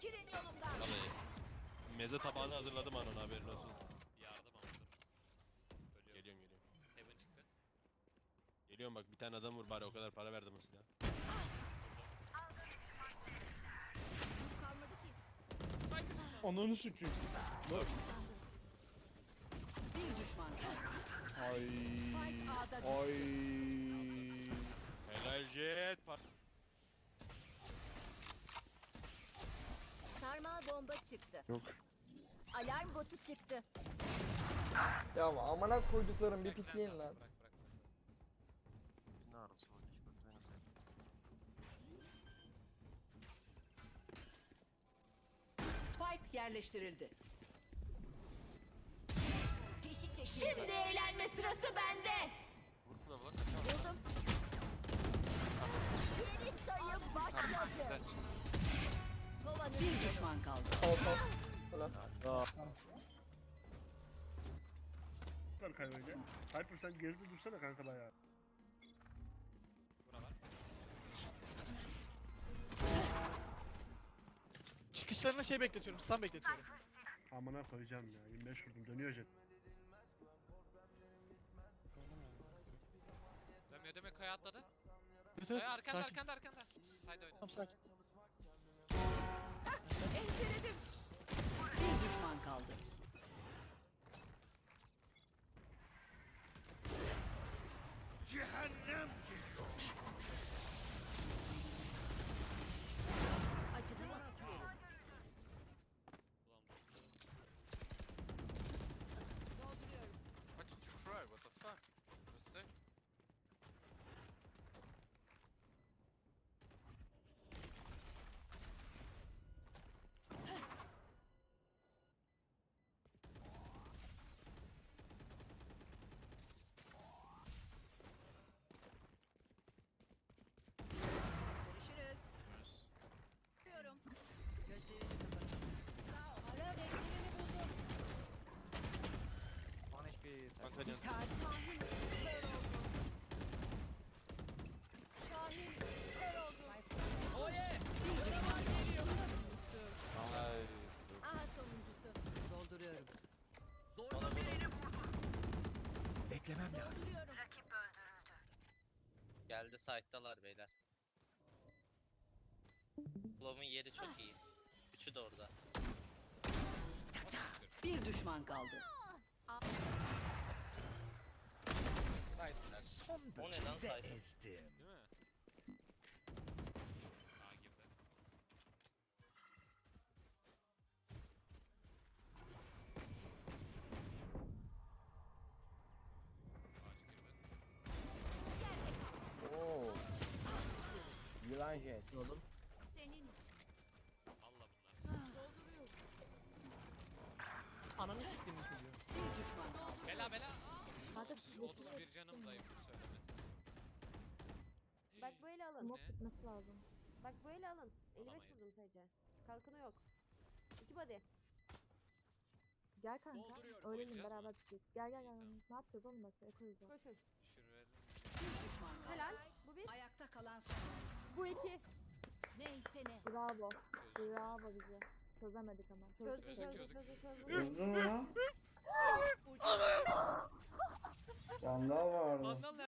Çekilin yolumdan. Vallahi. Meze tabağını hazırladım anon haberin olsun. Yardım ama dur. Ölüyorum. Geliyorum geliyorum. Heaven çıktı. Geliyorum bak bir tane adam vur bari o kadar para verdim o silah. Kalmadı ki. Ananı sikeyim. Bir düşman kaldı. Ay. Spike A'da düştü. Ay. Helal jet. Par- Sarmal bomba çıktı. Yok. Alarm botu çıktı. Ya amına koyduklarım bir pikleyin lan. Ne arası var hiç. Spike yerleştirildi. Fişi çekildi. Şimdi eğlenme sırası bende. Düşman kaldı. Al al. Ulan. Kanka öyle. Hyper sen geride dursana kanka bayağı. Bura var. Çıkışlarına şey bekletiyorum, stun bekletiyorum. Amına koyacağım ya. 25 vurdum dönüyor jet. Dönmüyor dönmüyor kaya atladı. Evet evet, Kaya arkanda sakin. arkanda arkanda. Sayda oyna. Tamam sakin. Enseledim. Bir düşman Geldi site'dalar beyler. Glow'un yeri çok iyi. Üçü de orada. Bir düşman kaldı. Nice'ler. Son O ne lan ezdim. Yılan jet. Senin için. Valla bunlar. Ananı siktiğimi söylüyor. Bir düşman. Bela bela. Aa, 31 canım da yapıp söylemesi. Bak böyle alın. Ne? gitmesi lazım. Bak böyle alın. 55 Alamayız. vurdum sadece. Kalkanı yok. İki body. Gel kanka. Dolduruyorum. Öğrenin Oynayacağız beraber mı? gideceğiz. Gel gel gel. Tamam. Ne yapacağız oğlum başka? Yaparız da. Koşun. Bu iki. Neyse ne. Bravo. Bravo bizi. Çözemedik ama. Çöz- Çözdü Çözdük, çözdü çözdük. çözdü çözdü. Çözdün mü? Vandal vardı. Vandal